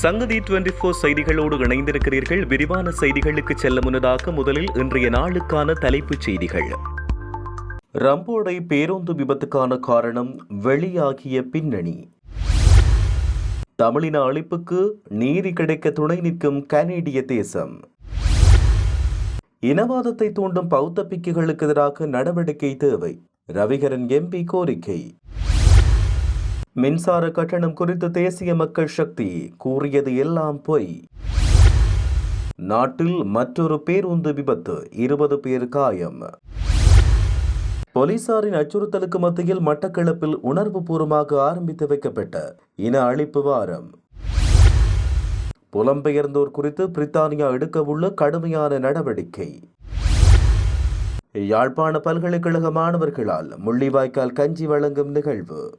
சங்கதி twenty four செய்திகளோடு இணைந்திருக்கிறீர்கள். விரிவான செய்திகளுக்கு செல்ல முன்னதாக முதலில் இன்றைய நாளுக்கான தலைப்புச் செய்திகள். ரம்போடை பேருந்து விபத்துக்கான காரணம் வெளியாகிய பின்னணி. தமிழின அழிப்புக்கு நீதி கிடைக்க துணை நிற்கும் கனேடிய தேசம். இனவாதத்தை தூண்டும் பௌத்த பிக்குகளுக்கு எதிராக நடவடிக்கை தேவை. ரவிகரன் எம்பி கோரிக்கை. மின்சார கட்டணம் குறித்து தேசிய மக்கள் சக்தி கூறியது எல்லாம் பொய். நாட்டில் மற்றொரு பேருந்து விபத்து இருபது பேர் காயம். போலீசாரின் அச்சுறுத்தலுக்கு மத்தியில் மட்டக்களப்பில் உணர்வுபூர்வமாக ஆரம்பித்து வைக்கப்பட்ட இன அழிப்பு வாரம். புலம்பெயர்ந்தோர் குறித்து பிரித்தானியா எடுக்கவுள்ள கடுமையான நடவடிக்கை. யாழ்ப்பாண பல்கலைக்கழக மாணவர்களால் முள்ளிவாய்க்கால் கஞ்சி வழங்கும் நிகழ்வு.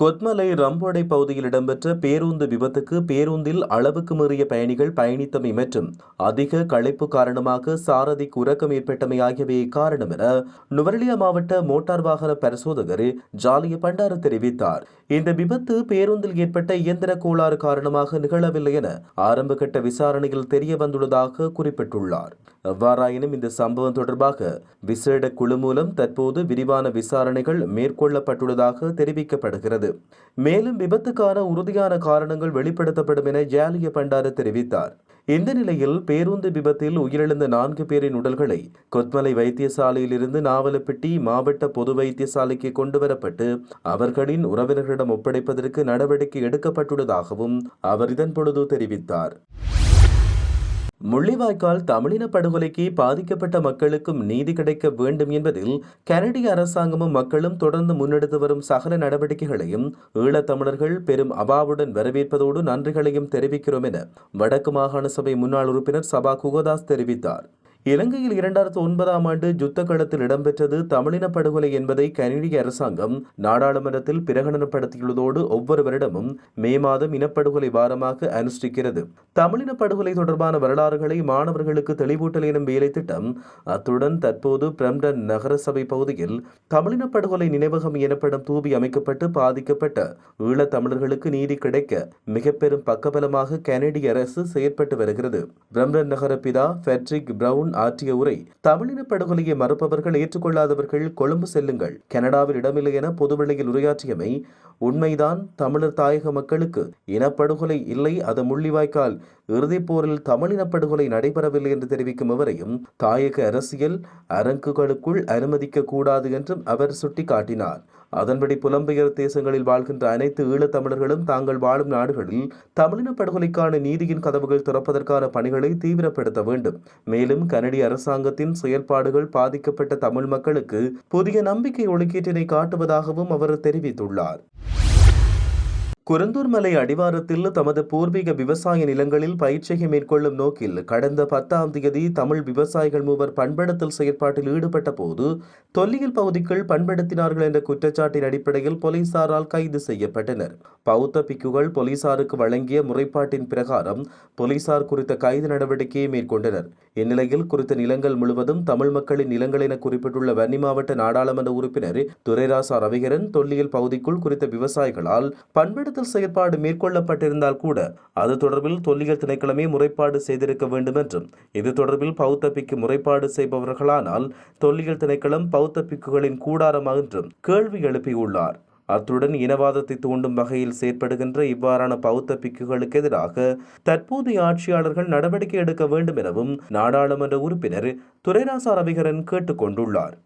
கொத்மலை ரம்போடை பகுதியில் இடம்பெற்ற பேருந்து விபத்துக்கு பேருந்தில் அளவுக்கு மீறிய பயணிகள் பயணித்தமை மற்றும் அதிக களைப்பு காரணமாக சாரதிக்கு உறக்கம் ஏற்பட்டமை ஆகியவை காரணம் என நுவரெலியா மாவட்ட மோட்டார் வாகன பரிசோதகர் ஜாலிய பண்டார தெரிவித்தார். இந்த விபத்து பேருந்தில் ஏற்பட்ட இயந்திர கோளாறு காரணமாக நிகழவில்லை என ஆரம்பகட்ட விசாரணையில் தெரிய வந்துள்ளதாக குறிப்பிட்டுள்ளார். எவ்வாறாயினும் இந்த சம்பவம் தொடர்பாக விசேட குழு மூலம் தற்போது விரிவான விசாரணைகள் மேற்கொள்ளப்பட்டுள்ளதாக தெரிவிக்கப்படுகிறது. மேலும் விபத்துக்கான உறுதியான காரணங்கள் வெளிப்படுத்தப்படும் என ஜாலிய பண்டார தெரிவித்தார். இந்த நிலையில் பேருந்து விபத்தில் உயிரிழந்த நான்கு பேரின் உடல்களை கொத்மலை வைத்தியசாலையில் இருந்து மாவட்ட பொது வைத்தியசாலைக்கு கொண்டுவரப்பட்டு அவர்களின் உறவினர்களிடம் ஒப்படைப்பதற்கு நடவடிக்கை எடுக்கப்பட்டுள்ளதாகவும் அவர் இதன் பொழுது தெரிவித்தார். முள்ளிவாய்க்கால் தமிழின படுகொலைக்கு பாதிக்கப்பட்ட மக்களுக்கும் நீதி கிடைக்க வேண்டும் என்பதில் கனடிய அரசாங்கமும் மக்களும் தொடர்ந்து முன்னெடுத்து வரும் சகல நடவடிக்கைகளையும் ஈழத்தமிழர்கள் பெரும் அபாவுடன் வரவேற்பதோடு நன்றிகளையும் தெரிவிக்கிறோம் என வடக்கு மாகாண சபை முன்னாள் உறுப்பினர் சபா குகதாஸ் தெரிவித்தார். இலங்கையில் இரண்டாயிரத்து ஒன்பதாம் ஆண்டு யுத்த களத்தில் இடம்பெற்றது தமிழின படுகொலை என்பதை கனடிய அரசாங்கம் நாடாளுமன்றத்தில் பிரகடனப்படுத்தியுள்ளதோடு ஒவ்வொரு வருடமும் மே மாதம் இனப்படுகொலை வாரமாக அனுஷ்டிக்கிறது. தமிழின படுகொலை தொடர்பான வரலாறுகளை மாணவர்களுக்கு தெளிவூட்டல் எனும் வேலை திட்டம் அத்துடன் தற்போது பிரம்டன் நகரசபை பகுதியில் தமிழின படுகொலை நினைவகம் எனப்படும் தூபி அமைக்கப்பட்டு பாதிக்கப்பட்ட ஈழத் தமிழர்களுக்கு நீதி கிடைக்க மிக பெரும் பக்கபலமாக கனடிய அரசு செயற்பட்டு வருகிறது. பிரம்டன் நகர பிதா ஃபெட்ரிக் பிரவுன் முன் ஆற்றிய உரை தமிழின படுகொலையை மறுப்பவர்கள் ஏற்றுக்கொள்ளாதவர்கள் கொழும்பு செல்லுங்கள். கனடாவில் இடமில்லை என பொதுவெளியில் உரையாற்றியமை உண்மைதான். தமிழர் தாயக மக்களுக்கு இனப்படுகொலை இல்லை. அது முள்ளிவாய்க்கால். இறுதிப்போரில் தமிழின படுகொலை நடைபெறவில்லை என்று தெரிவிக்கும் அவரையும் தாயக அரசியல் அரங்குகளுக்குள் அனுமதிக்க கூடாது என்றும் அவர் சுட்டிக்காட்டினார். அதன்படி புலம்பெயர் தேசங்களில் வாழ்கின்ற அனைத்து ஈழத்தமிழர்களும் தாங்கள் வாழும் நாடுகளில் தமிழின படுகொலைக்கான நீதியின் கதவுகள் திறப்பதற்கான பணிகளை தீவிரப்படுத்த வேண்டும். மேலும் கனடிய அரசாங்கத்தின் செயல்பாடுகள் பாதிக்கப்பட்ட தமிழ் மக்களுக்கு புதிய நம்பிக்கை ஒழுக்கீட்டினை காட்டுவதாகவும் அவர் தெரிவித்துள்ளார். குரந்தூர் மலை அடிவாரத்தில் தமது பூர்வீக விவசாய நிலங்களில் பயிற்சியை மேற்கொள்ளும் நோக்கில் கடந்த பத்தாம் தேதி தமிழ் விவசாயிகள் மூவர் பண்படுத்தல் செயற்பாட்டில் ஈடுபட்ட போது தொல்லியல் பகுதிக்குள் பண்படுத்தினார்கள் என்ற குற்றச்சாட்டின் அடிப்படையில் போலீசாரால் கைது செய்யப்பட்டனர். பௌத்த பிக்குகள் போலீசாருக்கு வழங்கிய முறைப்பாட்டின் பிரகாரம் போலீசார் குறித்த கைது நடவடிக்கையை மேற்கொண்டனர். இந்நிலையில் குறித்த நிலங்கள் முழுவதும் தமிழ் மக்களின் நிலங்கள் என குறிப்பிட்டுள்ள வன்னி மாவட்ட நாடாளுமன்ற உறுப்பினர் துரைராசா ரவிகரன் தொல்லியல் பகுதிக்குள் குறித்த விவசாயிகளால் கடத்தல் செயற்பாடு மேற்கொள்ளப்பட்டிருந்தால் கூட அது தொடர்பில் தொல்லியல் திணைக்களமே முறைப்பாடு செய்திருக்க வேண்டும் என்றும் இது தொடர்பில் பௌத்த பிக்கு முறைப்பாடு செய்பவர்களானால் தொல்லியல் திணைக்களம் பௌத்த பிக்குகளின் கூடாரம் என்றும் கேள்வி எழுப்பியுள்ளார். அத்துடன் இனவாதத்தை தூண்டும் வகையில் செயற்படுகின்ற இவ்வாறான பௌத்த பிக்குகளுக்கு எதிராக தற்போதைய ஆட்சியாளர்கள் நடவடிக்கை எடுக்க வேண்டும் எனவும் நாடாளுமன்ற உறுப்பினர் துரைராசா ரவிகரன் கேட்டுக்கொண்டுள்ளார்.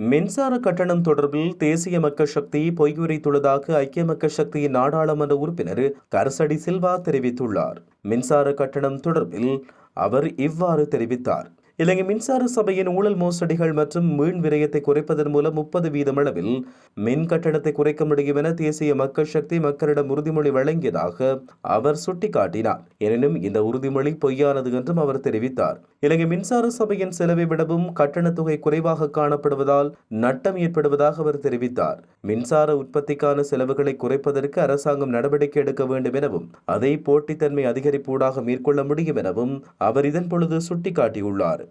மின்சார கட்டணம் தொடர்பில் தேசிய மக்கள் சக்தி பொய்யுரைத்துள்ளதாக ஐக்கிய மக்கள் சக்தியின் நாடாளுமன்ற உறுப்பினர் கரசடி சில்வா தெரிவித்துள்ளார். மின்சார கட்டணம் தொடர்பில் அவர் இவ்வாறு தெரிவித்தார். இலங்கை மின்சார சபையின் ஊழல் மோசடிகள் மற்றும் மீன் விரயத்தை குறைப்பதன் மூலம் முப்பது வீதம் அளவில் மின் கட்டணத்தை குறைக்க முடியும் என தேசிய மக்கள் சக்தி மக்களிடம் உறுதிமொழி வழங்கியதாக அவர் சுட்டிக்காட்டினார். எனினும் இந்த உறுதிமொழி பொய்யானது என்றும் அவர் தெரிவித்தார். இலங்கை மின்சார சபையின் செலவை விடவும் கட்டணத் தொகை குறைவாக காணப்படுவதால் நட்டம் ஏற்படுவதாக அவர் தெரிவித்தார். மின்சார உற்பத்திக்கான செலவுகளை குறைப்பதற்கு அரசாங்கம் நடவடிக்கை எடுக்க வேண்டும் எனவும் அதை போட்டித்தன்மை அதிகரிப்பூடாக மேற்கொள்ள முடியும் எனவும் அவர் இதன் பொழுது சுட்டிக்காட்டியுள்ளார்.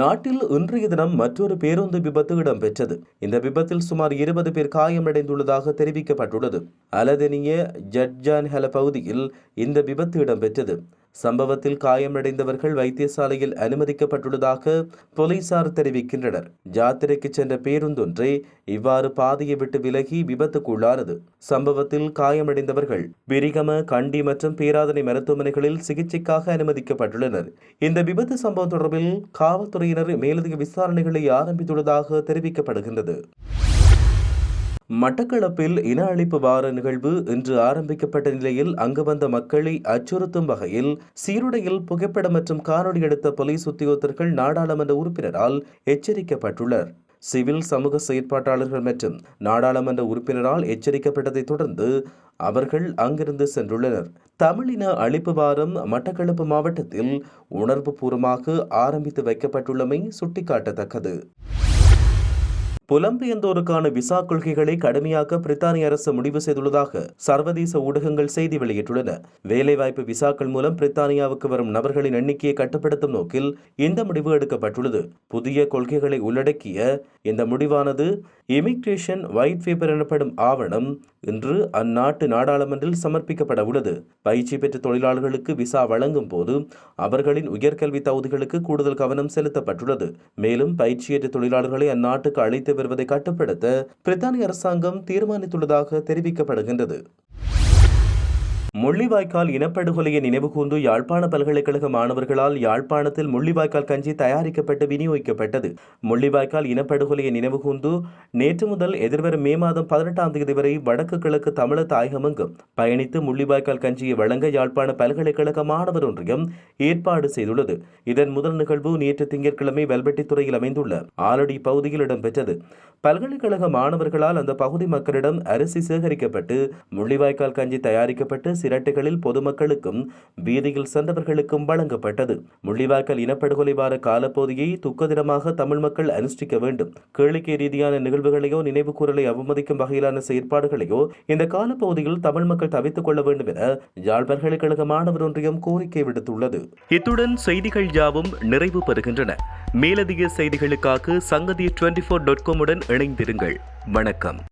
நாட்டில் இன்றைய தினம் மற்றொரு பேருந்து விபத்து இடம்பெற்றது. இந்த விபத்தில் சுமார் இருபது பேர் காயமடைந்துள்ளதாக தெரிவிக்கப்பட்டுள்ளது. அலதெனிய ஜட்ஜான் ஹெல பகுதியில் இந்த விபத்து இடம்பெற்றது. சம்பவத்தில் காயமடைந்தவர்கள் வைத்தியசாலையில் அனுமதிக்கப்பட்டுள்ளதாக போலீசார் தெரிவிக்கின்றனர். ஜாத்திரைக்கு சென்ற பேருந்தொன்றே இவ்வாறு பாதையை விட்டு விலகி விபத்துக்குள்ளானது. சம்பவத்தில் காயமடைந்தவர்கள் விரிகம கண்டி மற்றும் பேராதனை மருத்துவமனைகளில் சிகிச்சைக்காக அனுமதிக்கப்பட்டுள்ளனர். இந்த விபத்து சம்பவம் தொடர்பில் காவல்துறையினர் மேலதிக விசாரணைகளை ஆரம்பித்துள்ளதாக தெரிவிக்கப்படுகின்றது. மட்டக்களப்பில் இன அழிப்பு வார நிகழ்வு இன்று ஆரம்பிக்கப்பட்ட நிலையில் அங்கு வந்த மக்களை அச்சுறுத்தும் வகையில் சீருடையில் புகைப்படம் மற்றும் காணொலி எடுத்த போலீஸ் உத்தியோகத்தர்கள் நாடாளுமன்ற உறுப்பினரால் எச்சரிக்கப்பட்டுள்ளனர். சிவில் சமூக செயற்பாட்டாளர்கள் மற்றும் நாடாளுமன்ற உறுப்பினரால் எச்சரிக்கப்பட்டதைத் தொடர்ந்து அவர்கள் அங்கிருந்து சென்றுள்ளனர். தமிழின அழிப்பு வாரம் மட்டக்களப்பு மாவட்டத்தில் உணர்வுபூர்வமாக ஆரம்பித்து வைக்கப்பட்டுள்ளமை சுட்டிக்காட்டத்தக்கது. புலம்பெயர்ந்தோருக்கான விசா கொள்கைகளை கடுமையாக்க பிரித்தானிய அரசு முடிவு செய்துள்ளதாக சர்வதேச ஊடகங்கள் செய்தி வெளியிட்டுள்ளன. வேலைவாய்ப்பு விசாக்கள் மூலம் பிரித்தானியாவுக்கு வரும் நபர்களின் எண்ணிக்கையை கட்டுப்படுத்தும் நோக்கில் இந்த முடிவு எடுக்கப்பட்டுள்ளது. புதிய கொள்கைகளை உள்ளடக்கிய இந்த முடிவானது இமிக்ரேஷன் ஒயிட் பேப்பர் எனப்படும் ஆவணம் இன்று அந்நாட்டு நாடாளுமன்றில் சமர்ப்பிக்கப்பட உள்ளது. பயிற்சி பெற்ற தொழிலாளர்களுக்கு விசா வழங்கும் போது அவர்களின் உயர்கல்வி தகுதிகளுக்கு கூடுதல் கவனம் செலுத்தப்பட்டுள்ளது. மேலும் பயிற்சியற்ற தொழிலாளர்களை அந்நாட்டுக்கு அழைத்து வருவதை கட்டுப்படுத்த பிரித்தானிய அரசாங்கம் தீர்மானித்துள்ளதாக தெரிவிக்கப்படுகின்றது. முள்ளிவாய்க்கால் இனப்படுகொலையை நினைவுகூர்ந்து யாழ்ப்பாண பல்கலைக்கழக மாணவர்களால் யாழ்ப்பாணத்தில் முள்ளிவாய்க்கால் கஞ்சி தயாரிக்கப்பட்டு விநியோகிக்கப்பட்டது. முள்ளிவாய்க்கால் இனப்படுகொலையை நினைவுகூர்ந்து நேற்று முதல் எதிர்வரும் மே மாதம் பதினெட்டாம் தேதி வரை வடக்கு கிழக்கு தமிழர் தாயகமெங்கும் பயணித்து முள்ளிவாய்க்கால் கஞ்சியை வழங்க யாழ்ப்பாண பல்கலைக்கழக மாணவர் ஒன்றியம் ஏற்பாடு செய்துள்ளது. இதன் முதல் நிகழ்வு நேற்று திங்கட்கிழமை வெல்வெட்டித்துறையில் அமைந்துள்ள ஆலடி பகுதியில் இடம்பெற்றது. பல்கலைக்கழக மாணவர்களால் அந்த பகுதி மக்களிடம் அரிசி சேகரிக்கப்பட்டு முள்ளிவாய்க்கால் கஞ்சி தயாரிக்கப்பட்டு சிரட்டைகளில் பொதுமக்களுக்கும் வீதியில் சென்றவர்களுக்கும் வழங்கப்பட்டது. முள்ளிவாய்க்கால் இனப்படுகொலை வார காலப்பகுதியை துக்க தினமாக தமிழ் மக்கள் அனுஷ்டிக்க வேண்டும். கேளிக்கை ரீதியான நிகழ்வுகளையோ நினைவு கூறலை அவமதிக்கும் வகையிலான செயற்பாடுகளையோ இந்த காலப்பகுதியில் தமிழ் மக்கள் தவித்துக் கொள்ள வேண்டும் என யாழ் பல்கலைக்கழக மாணவர் ஒன்றியம் கோரிக்கை விடுத்துள்ளது. இத்துடன் செய்திகள் யாவும் நிறைவு பெறுகின்றன. மேலதிக செய்திகளுக்காக சங்கதி டுவெண்டி ஃபோர் டாட் காமுடன் இணைந்திருங்கள். வணக்கம்.